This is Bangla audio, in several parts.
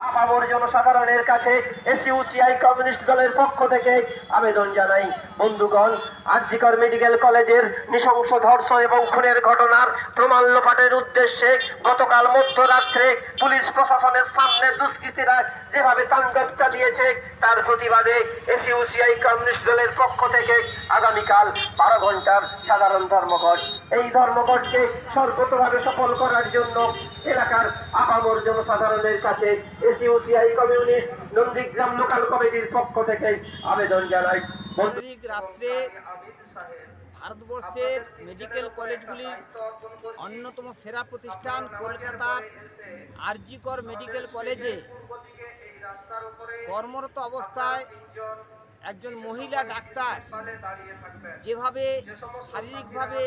আপামর জনসাধারণের কাছে এসইউসিআই কমিউনিস্ট দলের পক্ষ থেকে আবেদন জানাই। বন্ধুগণ, আরজিকর মেডিকেল কলেজের নৃশংস ধর্ষণ এবং খুনের ঘটনার প্রমাণ লোপাটের উদ্দেশ্যে গতকাল মধ্যরাত্রে পুলিশ প্রশাসনের সামনে দুষ্কৃতীরা যেভাবে তাণ্ডব চালিয়েছে, তার প্রতিবাদে এসইউসিআই কমিউনিস্ট দলের পক্ষ থেকে আগামীকাল বারো ঘণ্টার সাধারণ ধর্মঘট। এই ধর্মঘটকে সর্বতভাবে সফল করার জন্য এলাকার আপামর জনসাধারণের কাছে এসইউসিআই কমিউনিস্ট নন্দীগ্রাম লোকাল কমিটির পক্ষ থেকে আবেদন জানাই। রাত্রে ভারতবর্ষের মেডিকেল কলেজগুলির অন্যতম সেরা প্রতিষ্ঠান কলকাতার আরজিকর মেডিকেল কলেজে কর্মরত অবস্থায় একজন মহিলা ডাক্তার যেভাবে শারীরিকভাবে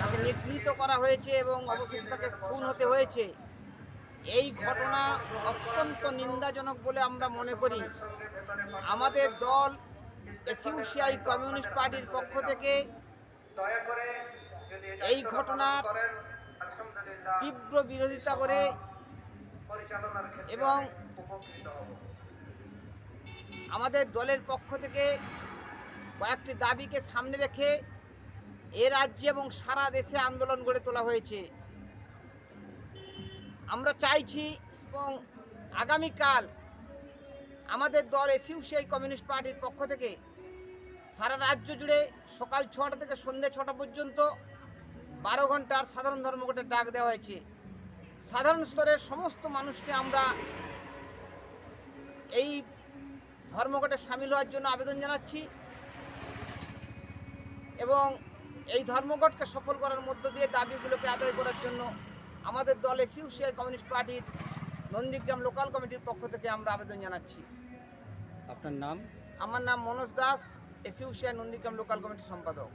তাকে নিগৃহীত করা হয়েছে এবং অবশেষে তাকে খুন হতে হয়েছে। এই ঘটনা অত্যন্ত নিন্দাজনক বলে আমরা মনে করি। আমাদের দল এসইউসিআই কমিউনিস্ট পার্টির পক্ষ থেকে এই ঘটনার তীব্র বিরোধিতা করে এবং আমাদের দলের পক্ষ থেকে কয়েকটি দাবিকে সামনে রেখে এ রাজ্যে এবং সারা দেশে আন্দোলন গড়ে তোলা হয়েছে। চাইছি এবং আগামীকাল আমাদের দল এসইউসিআই কমিউনিস্ট পার্টির পক্ষ থেকে সারা রাজ্য জুড়ে সকাল ছটা থেকে সন্ধ্যে ছটা পর্যন্ত বারো ঘণ্টার সাধারণ ধর্মঘটের ডাক দেওয়া হয়েছে। সাধারণ স্তরের সমস্ত মানুষকে আমরা এই ধর্মঘটে সামিল হওয়ার জন্য আবেদন জানাচ্ছি এবং এই ধর্মঘটকে সফল করার মধ্য দিয়ে দাবিগুলোকে আদায় করার জন্য আমাদের দলে শিবসিয়া কমিউনিস্ট পার্টির নন্দীগ্রাম লোকাল কমিটির পক্ষ থেকে আমরা আবেদন জানাচ্ছি। আপনার নাম? আমার নাম মনোজ দাস এসিউসিআই নন্দীগ্রাম লোকাল কমিটির সম্পাদক।